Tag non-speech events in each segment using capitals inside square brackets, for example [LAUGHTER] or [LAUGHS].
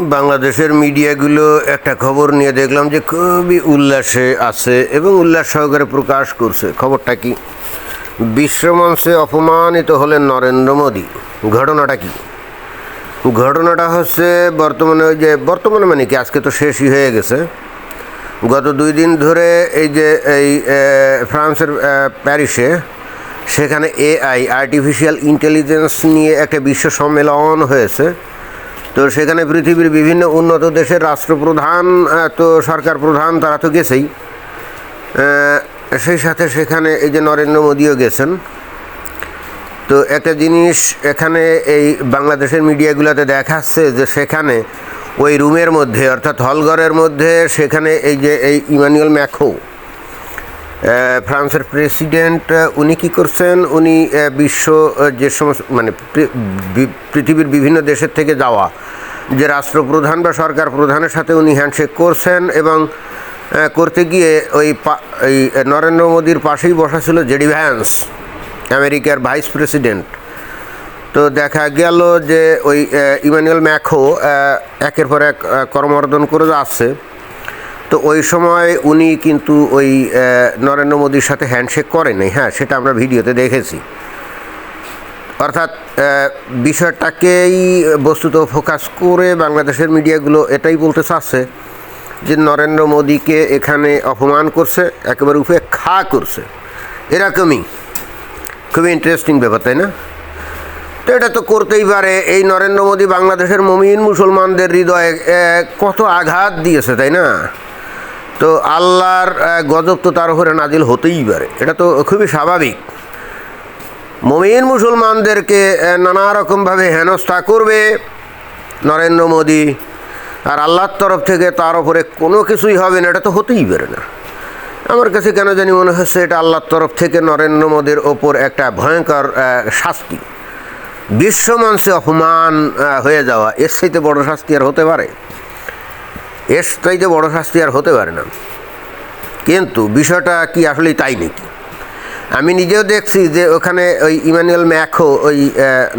বাংলাদেশের মিডিয়াগুলো একটা খবর নিয়ে দেখলাম যে খুবই উল্লাসে আছে এবং উল্লাস সহকারে প্রকাশ করছে। খবরটা কি? বিশ্বমঞ্চে অপমানিত হলেন নরেন্দ্র মোদী। ঘটনাটা কি? ঘটনাটা হচ্ছে বর্তমানে ওই যে, বর্তমানে মানে কি? আজকে তো শেষই হয়ে গেছে। গত দুই দিন ধরে এই যে, এই ফ্রান্সের প্যারিসে সেখানে এআই আর্টিফিশিয়াল ইন্টেলিজেন্স নিয়ে একটা বিশ্ব সম্মেলন হয়েছে। তো সেখানে পৃথিবীর বিভিন্ন উন্নত দেশের রাষ্ট্রপ্রধান তো সরকার প্রধান তারা তো গেছেই। সেই সাথে সেখানে এই যে নরেন্দ্র মোদীও গেছেন। তো একটা জিনিস এখানে এই বাংলাদেশের মিডিয়াগুলোতে দেখাচ্ছে যে সেখানে ওই রুমের মধ্যে, অর্থাৎ হলঘরের মধ্যে সেখানে এই যে এই ইমানুয়েল ম্যাখো ফ্রান্সের প্রেসিডেন্ট উনি কী করছেন? উনি বিশ্ব যে সমস্ত মানে পৃথিবীর বিভিন্ন দেশের থেকে যাওয়া যে রাষ্ট্রপ্রধান বা সরকার প্রধানের সাথে উনি হ্যান্ডশেক করছেন এবং করতে গিয়ে ওই এই নরেন্দ্র মোদীর পাশেই বসা ছিল জেডি ভ্যান্স, আমেরিকার ভাইস প্রেসিডেন্ট। তো দেখা গেল যে ওই ইমানুয়েল ম্যাখো একের পর এক কর্মর্দন করে যাচ্ছে। তো ওই সময় উনি কিন্তু ওই নরেন্দ্র মোদীর সাথে হ্যান্ডশেক করেনি হ্যাঁ সেটা আমরা ভিডিওতে দেখেছি। অর্থাৎ বিষয়টাকেই বস্তুত ফোকাস করে বাংলাদেশের মিডিয়াগুলো এটাই বলতে চাচ্ছে যে নরেন্দ্র মোদীকে এখানে অপমান করছে, একেবারে উপেক্ষা করছে। এরকমই, খুবই ইন্টারেস্টিং ব্যাপার, তাই না? তো এটা তো করতেই পারে, এই নরেন্দ্র মোদী বাংলাদেশের মমিন মুসলমানদের হৃদয়ে কত আঘাত দিয়েছে, তাই না? তো আল্লাহর গজব তো তার উপরে নাজিল হতেই পারে। এটা তো খুবই স্বাভাবিক। মমিন মুসলমানদেরকে নানা রকমভাবে হেনস্থা করবে নরেন্দ্র মোদী, আর আল্লাহর তরফ থেকে তার উপরে কোনো কিছুই হবে না, এটা তো হতেই পারে না। আমার কাছে কেন জানি মনে হচ্ছে এটা আল্লাহর তরফ থেকে নরেন্দ্র মোদীর ওপর একটা ভয়ঙ্কর শাস্তি। বিশ্বমঞ্চে অপমান হয়ে যাওয়া, এর চাইতে বড় শাস্তি আর হতে পারে। এর চাইতে বড় শাস্তি আর হতে পারে না। কিন্তু বিষয়টা কি আসলেই তাই নাকি? আমি নিজেও দেখছি যে ওখানে ওই ইমানুয়েল ম্যাখো ওই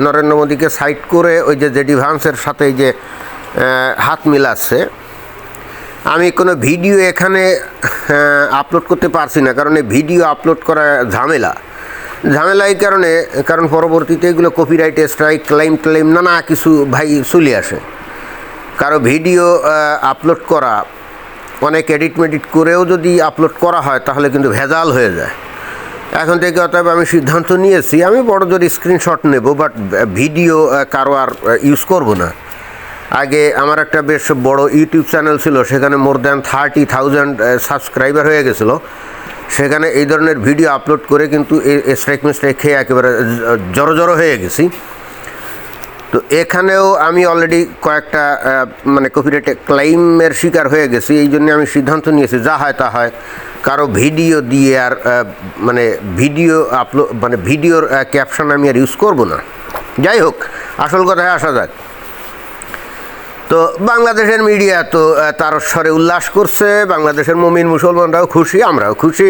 নরেন্দ্র মোদীকে সাইড করে ওই যে জেডি ভান্সের সাথে যে হাত মিলাচ্ছে। আমি কোনো ভিডিও এখানে আপলোড করতে পারছি না, কারণ এই ভিডিও আপলোড করা ঝামেলা। ঝামেলা এই কারণে, কারণ পরবর্তীতে এগুলো কপিরাইট স্ট্রাইক ক্লাইম ক্লেম নানা কিছু ভাই চলে আসে। কারও ভিডিও আপলোড করা, অনেক এডিট মেডিট করেও যদি আপলোড করা হয়, তাহলে কিন্তু ভেজাল হয়ে যায়। এখন থেকে অতএব আমি সিদ্ধান্ত নিয়েছি, আমি বড় জোর স্ক্রিনশট নেব বাট ভিডিও কারও আর ইউজ করব না। আগে আমার একটা বেশ বড় ইউটিউব চ্যানেল ছিল, সেখানে more than thirty thousand subscriber হয়ে গেছিল। সেখানে এই ধরনের ভিডিও আপলোড করে কিন্তু স্ট্রাইক মিস্ট্রাইক খেয়ে একেবারে জড়ো জড়ো হয়ে গেছি। তো এখানেও আমি অলরেডি কয়েকটা মানে কপিরাইট ক্লাইমের শিকার হয়ে গেছি, এই জন্য আমি সিদ্ধান্ত নিয়েছি, যা হয় তা হয়। কারও ভিডিও দিয়ে আর মানে ভিডিও আপলোড মানে ভিডিওর ক্যাপশন আমি আর ইউজ করব না। যাই হোক, আসল কথায় আসা যাক। তো বাংলাদেশের মিডিয়া তো তার স্বরে উল্লাস করছে, বাংলাদেশের মমিন মুসলমানরাও খুশি, আমরাও খুশি।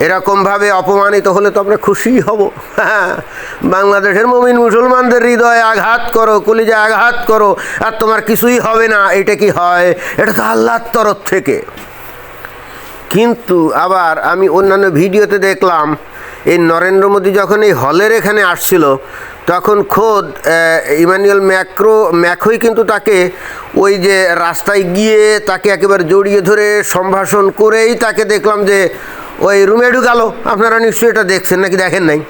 এরকমভাবে অপমানিত হলে তো আমরা খুশি হব। হ্যাঁ [LAUGHS] বাংলাদেশের মমিন মুসলমানদের হৃদয়ে আঘাত করো কলিজে আঘাত করো, আর তোমার কিছুই হবে না, এটা কি হয়? এটা তো আল্লাহর তরফ থেকে। কিন্তু আবার আমি অন্যান্য ভিডিওতে দেখলাম এই নরেন্দ্র মোদী যখন এই হলের এখানে আসছিল, তখন খোদ ইমানুয়েল ম্যাক্রো ম্যাক্রোই কিন্তু তাকে ওই যে রাস্তায় গিয়ে তাকে একেবারে জড়িয়ে ধরে সম্ভাষণ করেই তাকে দেখলাম যে, ওই রুমে ঢুকালো। আপনারা নিশ্চয়ই এটা দেখছেন নাকি দেখেন নাই?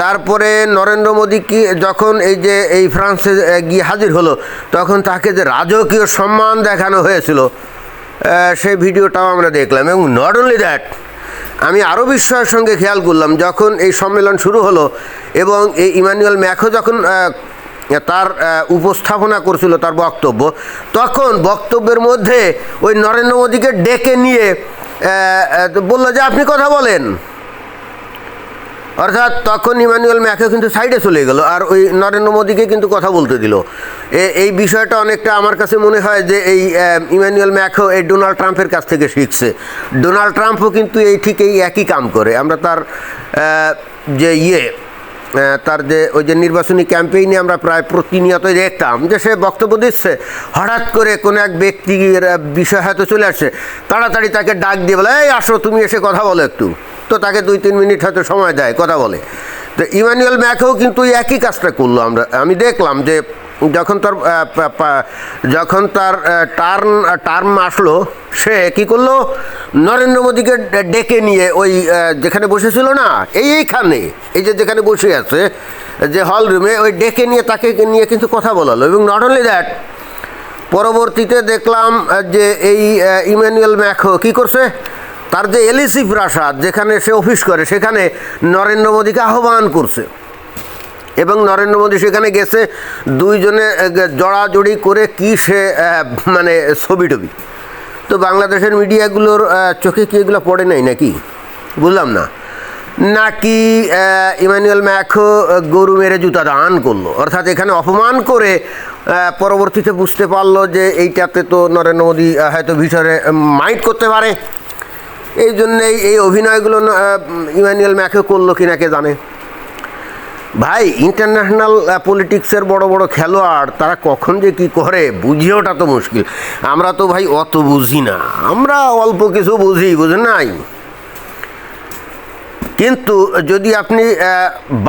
তারপরে নরেন্দ্র মোদী কি, যখন এই যে এই ফ্রান্সে গিয়ে হাজির হলো, তখন তাকে যে রাজকীয় সম্মান দেখানো হয়েছিল সেই ভিডিওটাও আমরা দেখলাম। এবং নট অনলি দ্যাট আমি আরও বিস্ময়ের সঙ্গে খেয়াল করলাম, যখন এই সম্মেলন শুরু হলো এবং এই ইমানুয়েল ম্যাখো যখন তার উপস্থাপনা করছিল, তার বক্তব্য, তখন বক্তব্যের মধ্যে ওই নরেন্দ্র মোদীকে ডেকে নিয়ে বলল যে, আপনি কথা বলেন। অর্থাৎ তখন ইমানুয়েল ম্যাকে কিন্তু সাইডে চলে গেল, আর ওই নরেন্দ্র মোদীকে কিন্তু কথা বলতে দিল। এই বিষয়টা অনেকটা আমার কাছে মনে হয় যে এই ইমানুয়েল ম্যাকও এই ডোনাল্ড ট্রাম্পের কাছ থেকে শিখছে। ডোনাল্ড ট্রাম্পও কিন্তু এই ঠিক এই একই কাম করে। আমরা তার যে ইয়ে তার যে ওই যে নির্বাচনী ক্যাম্পেইনে আমরা প্রায় প্রতিনিয়তই দেখতাম যে সে বক্তব্য দিচ্ছে, হঠাৎ করে কোনো এক ব্যক্তির বিষয় হয়তো চলে আসছে। তাড়াতাড়ি তাকে ডাক দিয়ে বলে, এই, আসো, তুমি এসে কথা বলো একটু। তো তাকে দুই, তিন মিনিট হয়তো সময় দেয়, কথা বলে। তো ইমানুয়েল ম্যাকেও কিন্তু একই কাজটা করল আমরা, আমি দেখলাম যে যখন তার যখন তার টার্ন, টার্ম আসলো, সে কি করল? নরেন্দ্র মোদীকে ডেকে নিয়ে ওই যেখানে বসেছিল না, এই এইখানে, এই যে যেখানে বসে আছে, যে হল রুমে, ওই ডেকে নিয়ে তাকে নিয়ে কিন্তু কথা বলালো। এবং নট অনলি দ্যাট পরবর্তীতে দেখলাম যে এই ইমানুয়েল ম্যাখো কি করছে? তার যে এলিসি প্রাসাদ যেখানে সে অফিস করে, সেখানে নরেন্দ্র মোদীকে আহ্বান করছে। এবং নরেন্দ্র মোদী সেখানে গেছে, দুইজনে জড়াজড়ি করে কি সে মানে ছবি টবি তো বাংলাদেশের মিডিয়াগুলোর চোখে কি এগুলো পড়ে নাই নাকি? বুঝলাম না। নাকি ইমানুয়েল ম্যাখো গরু মেরে জুতা দান করল? অর্থাৎ এখানে অপমান করে পরবর্তীতে বুঝতে পারল যে এইটাতে তো নরেন্দ্র মোদী হয়তো ভিতরে মাইন্ড করতে পারে। এই জন্যেই এই অভিনয়গুলো ইমানুয়েল ম্যাখো করল কিনা কে জানে। ভাই ইন্টারন্যাশনাল পলিটিক্সের বড় বড় খেলোয়াড়, তারা কখন যে কি করে, বুঝে ওঠা তো মুশকিল। আমরা তো ভাই অত বুঝি না। আমরা অল্প কিছু বুঝি, বুঝেন নাই? কিন্তু যদি আপনি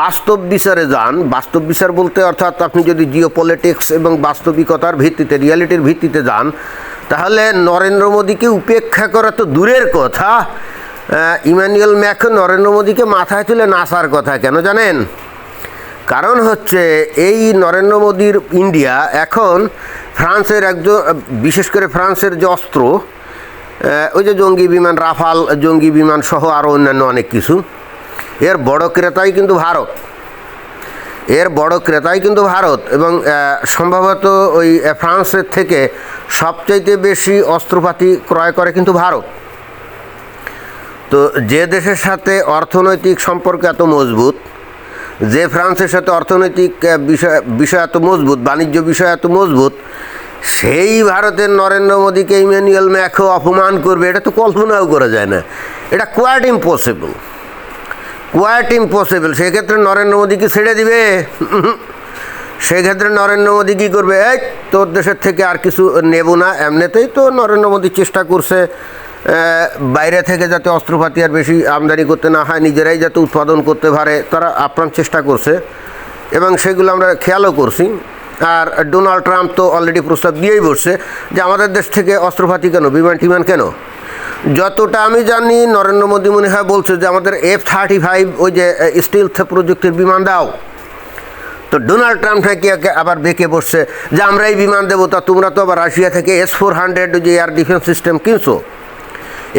বাস্তব বিচারে যান, বাস্তব বিচার বলতে অর্থাৎ আপনি যদি জিও পলিটিক্স এবং বাস্তবিকতার ভিত্তিতে রিয়ালিটির ভিত্তিতে যান তাহলে নরেন্দ্র মোদীকে উপেক্ষা করা তো দূরের কথা। ইমানুয়েল ম্যাখো নরেন্দ্র মোদীকে মাথায় তুলে নাচার কথা কেন জানেন? কারণ হচ্ছে এই নরেন্দ্র মোদীর ইন্ডিয়া এখন ফ্রান্সের একজন, বিশেষ করে ফ্রান্সের যে অস্ত্র ওই যে জঙ্গি বিমান, রাফাল জঙ্গি বিমান সহ আরও অন্যান্য অনেক কিছু, এর বড় ক্রেতাই কিন্তু ভারত। এর বড় ক্রেতাই কিন্তু ভারত এবং সম্ভবত ওই ফ্রান্সের থেকে সবচাইতে বেশি অস্ত্রপাতি ক্রয় করে কিন্তু ভারত। তো যে দেশের সাথে অর্থনৈতিক সম্পর্ক এত মজবুত, যে ফ্রান্সের সাথে অর্থনৈতিক বিষয় বিষয় এত মজবুত, বাণিজ্য বিষয় এত মজবুত, সেই ভারতের নরেন্দ্র মোদীকে ইমানুয়েল ম্যাখো অপমান করবে, এটা তো কল্পনাও করা যায় না। এটা কোয়াইট ইম্পসিবল কোয়াইট ইম্পসিবল সেক্ষেত্রে নরেন্দ্র মোদীকে ছেড়ে দিবে। সেক্ষেত্রে নরেন্দ্র মোদী কী করবে? এই তোর দেশের থেকে আর কিছু নেব না। এমনিতেই তো নরেন্দ্র মোদী চেষ্টা করছে বাইরে থেকে যাতে অস্ত্রপাতি আর বেশি আমদানি করতে না হয়, নিজেরাই যাতে উৎপাদন করতে পারে, তারা আপ্রাণ চেষ্টা করছে। এবং সেগুলো আমরা খেয়ালও করছি। আর ডোনাল্ড ট্রাম্প তো অলরেডি প্রস্তাব দিয়েই বসছে যে আমাদের দেশ থেকে অস্ত্রপাতি কেন, বিমান টিমান কেন? যতটা আমি জানি, নরেন্দ্র মোদী মনে হয় বলছে যে আমাদের এফ থার্টি ফাইভ ওই যে স্টিল প্রযুক্তির বিমান দাও। তো ডোনাল্ড ট্রাম্প নাকি আবার বেঁকে বসছে। যে আমরা এই বিমান দেবো, তা তোমরা তো আবার রাশিয়া থেকে এস ফোর হান্ড্রেড যে এয়ার ডিফেন্স সিস্টেম কিনছো।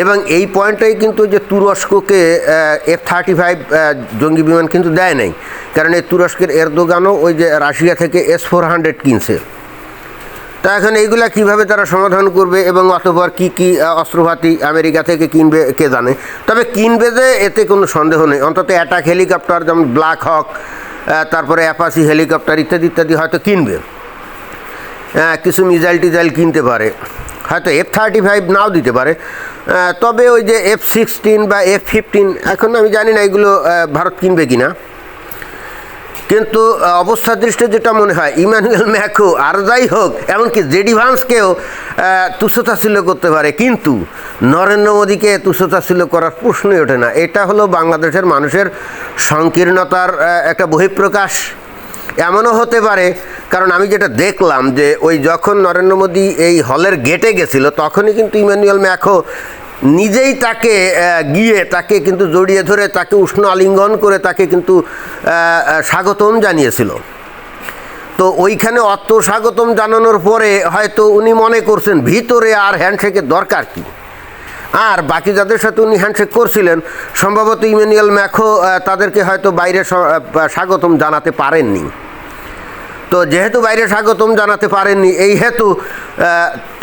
এবং এই পয়েন্টটাই কিন্তু যে তুরস্ককে এফ থার্টি ফাইভ জঙ্গি বিমান কিন্তু দেয় নাই। কারণ এই তুরস্কের এরদোগানও ওই যে রাশিয়া থেকে এস ফোর হান্ড্রেড কিনছে। তা এখন এইগুলা কীভাবে তারা সমাধান করবে এবং অতপর কি কি অস্ত্রপাতি আমেরিকা থেকে কিনবে, কে জানে। তবে কিনবে যে, এতে কোনো সন্দেহ নেই। অন্তত অ্যাটাক হেলিকপ্টার যেমন ব্ল্যাক হক তারপরে অ্যাপাসি হেলিকপ্টার ইত্যাদি ইত্যাদি হয়তো কিনবে। হ্যাঁ কিছু মিজাইল টিজাইল কিনতে পারে। হয়তো এফ থার্টি ফাইভ নাও দিতে পারে। তবে ওই যে এফ সিক্সটিন বা এফ ফিফটিন এখন আমি জানি না এগুলো ভারত কিনবে কিনা। কিন্তু অবস্থা দৃষ্টি যেটা মনে হয়, ইমানুয়েল ম্যাকো আর যাই হোক, এমনকি জেডি ভান্সকেও তুচ্ছতাচ্ছিল্য করতে পারে। কিন্তু, নরেন্দ্র মোদীকে তুচ্ছতাচ্ছিল্য করার প্রশ্নই ওঠে না। এটা হলো বাংলাদেশের মানুষের সংকীর্ণতার একটা বহিঃপ্রকাশ। এমনও হতে পারে, কারণ আমি যেটা দেখলাম যে, ওই যখন নরেন্দ্র মোদী এই হলের গেটে গেছিল, তখনই কিন্তু ইমানুয়েল ম্যাখো নিজেই তাকে গিয়ে তাকে কিন্তু জড়িয়ে ধরে তাকে উষ্ণ আলিঙ্গন করে তাকে কিন্তু স্বাগতম জানিয়েছিল। তো ওইখানে অত স্বাগতম জানানোর পরে হয়তো উনি মনে করছেন, ভিতরে আর হ্যান্ডশেকের দরকার কি? আর বাকি যাদের সাথে উনি হ্যান্ডশেক করছিলেন, সম্ভবত ইমানুয়েল ম্যাখো তাদেরকে হয়তো বাইরে স্বাগতম জানাতে পারেননি। তো যেহেতু বাইরে স্বাগতম জানাতে পারেননি, এই হেতু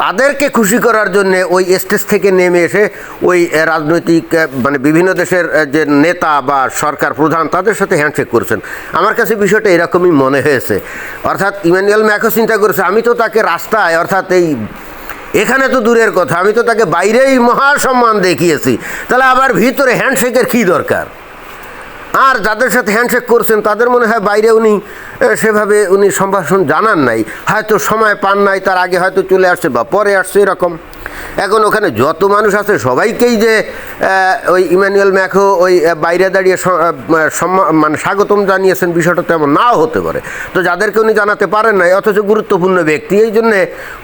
তাদেরকে খুশি করার জন্য ওই স্টেজ থেকে নেমে এসে ওই রাজনৈতিক মানে বিভিন্ন দেশের যে নেতা বা সরকার প্রধান তাদের সাথে হ্যান্ডশেক করেছেন। আমার কাছে বিষয়টা এরকমই মনে হয়েছে। অর্থাৎ ইমানুয়েল ম্যাকো চিন্তা করেছে, আমি তো তাকে রাস্তায়, অর্থাৎ এই এখানে তো দূরের কথা, আমি তো তাকে বাইরেই মহা সম্মান দেখিয়েছি। তাহলে আবার ভিতরে হ্যান্ডশেকের কী দরকার? আর যাদের সাথে হ্যান্ডশেক করছেন, তাদের মনে হয় বাইরে উনি সেভাবে উনি সম্ভাষণ জানান নাই। হয়তো সময় পান নাই, তার আগে হয়তো চলে আসছে বা পরে আসছে এরকম। এখন ওখানে যত মানুষ আছে, সবাইকেই যে ওই ইমানুয়েল ম্যাকো ওই বাইরে দাঁড়িয়ে মানে স্বাগতম জানিয়েছেন, বিষয়টা তেমন নাও হতে পারে। তো যাদেরকে উনি জানাতে পারেন নাই, অথচ গুরুত্বপূর্ণ ব্যক্তি, এই জন্যে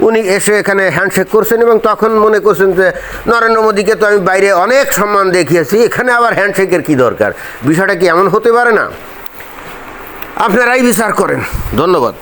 উনি এসে এখানে হ্যান্ডশেক করছেন এবং তখন মনে করছেন যে, নরেন্দ্র মোদীকে তো আমি বাইরে অনেক সম্মান দেখিয়েছি, এখানে আবার হ্যান্ডশেকের কি দরকার? বিষয়টা কি এমন হতে পারে না? আপনারাই বিচার করেন। ধন্যবাদ।